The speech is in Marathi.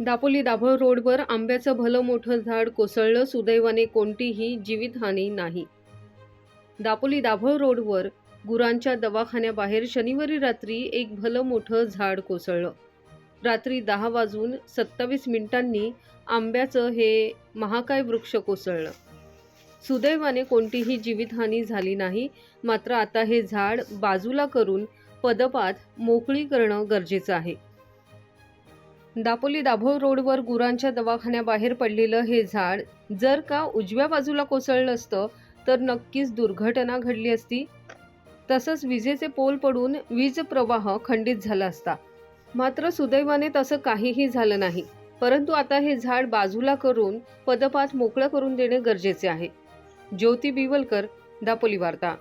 दापोली दाभोळ रोडवर आंब्याचं भलं मोठं झाड कोसळलं सुदैवाने कोणतीही जीवितहानी नाही. दापोली दाभोळ रोडवर गुरांच्या दवाखान्याबाहेर शनिवारी रात्री एक भलं मोठं झाड कोसळलं. रात्री दहा वाजून सत्तावीस मिनिटांनी आंब्याचं हे महाकाय वृक्ष कोसळलं. सुदैवाने कोणतीही जीवितहानी झाली नाही मात्र आता हे झाड बाजूला करून पदपात मोकळी करणं गरजेचं आहे. दापोली दाभोळ रोडवर गुरांच्या दवाखान्याबाहेर पडलेलं हे झाड जर का उजव्या बाजूला कोसळलं असतं तर नक्कीच दुर्घटना घडली असती. तसंच विजेचे पोल पडून वीज प्रवाह खंडित झाला असता. मात्र सुदैवाने तसं काहीही झालं नाही. परंतु आता हे झाड बाजूला करून पदपात मोकळं करून देणे गरजेचे आहे. ज्योती बिवलकर दापोली वार्ता.